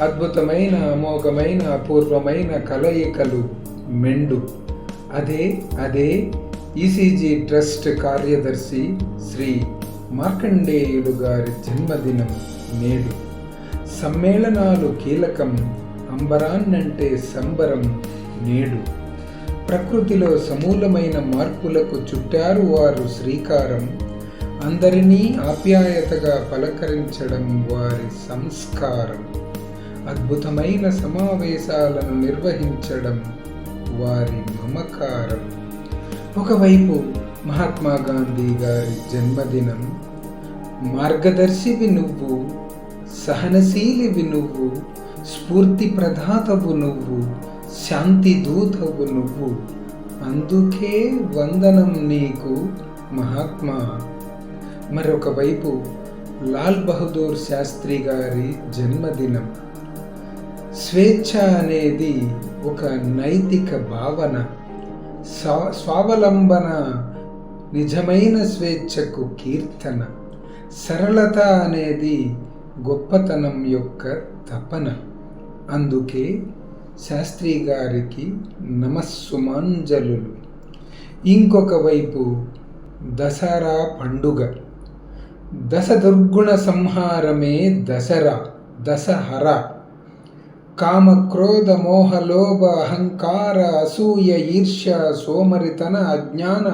అద్భుతమైన అమోఘమైన అపూర్వమైన కలయికలు మెండు. అదే అదే ఈసీజీ ట్రస్ట్ కార్యదర్శి శ్రీ మార్కండేయులు గారి జన్మదినం నేడు. సమ్మేళనాలు కీలకం అంబరాన్నంటే సంబరం నేడు. ప్రకృతిలో సమూలమైన మార్పులకు చుట్టారు వారు శ్రీకారం అందరినీ ఆప్యాయతగా పలకరించడం వారి సంస్కారం. అద్భుతమైన సమావేశాలను నిర్వహించడం వారి మమకారం. ఒకవైపు మహాత్మా గాంధీ గారి జన్మదినం మార్గదర్శివి నువ్వు సహనశీలివి నువ్వు స్ఫూర్తి ప్రదాతవు నువ్వు శాంతి దూతవు నువ్వు. అందుకే వందనం నీకు మహాత్మా మరొకవైపు లాల్ బహదూర్ శాస్త్రి గారి జన్మదినం. స్వేచ్ఛ అనేది ఒక నైతిక భావన. స్వా- స్వావలంబన నిజమైన స్వేచ్ఛకు కీర్తన. సరళత అనేది గొప్పతనం యొక్క తపన. అందుకే శాస్త్రి గారికి నమస్సుమాంజలులు ఇంకొక వైపు దసరా పండుగ. దశ దుర్గుణ సంహారమే దసరా దశహర. కామ క్రోధ మోహ లోభ అహంకార అసూయ ఈర్ష్య సోమరితన అజ్ఞాన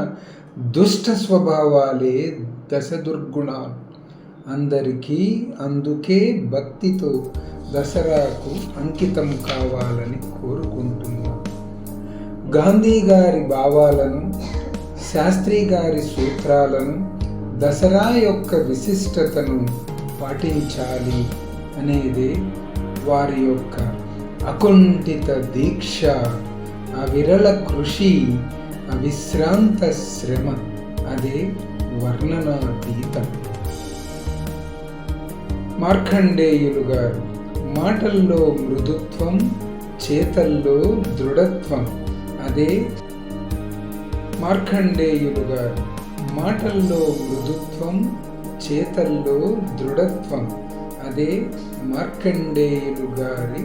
దుష్ట స్వభావాలే దశ దుర్గుణాలు అందరికీ అందుకే భక్తితో దసరాకు అంకితం కావాలని కోరుకుంటున్నాను గాంధీ గారి భావాలను శాస్త్రి గారి సూత్రాలను దసరా యొక్క విశిష్టతను పాటించాలి అనేది వారి యొక్క అకుంఠిత దీక్ష అవిరళ కృషి అవిశ్రాంత శ్రమ అదే వర్ణనాతీతం. మార్కండేయులు గారు మాటల్లో మృదుత్వం చేతల్లో దృఢత్వం అదే మార్కండేయులు గారు. మాటల్లో మృదుత్వం చేతల్లో దృఢత్వం అదే మార్కండేయులు గారి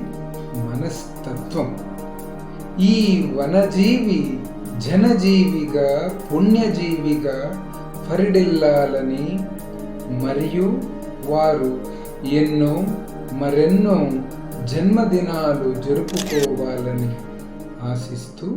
మనస్తత్వం. ఈ వనజీవి జనజీవిగా పుణ్యజీవిగా పరిడిల్లాలని మరియు వారు ఎన్నో మరెన్నో జన్మదినాలు జరుపుకోవాలని ఆశిస్తూ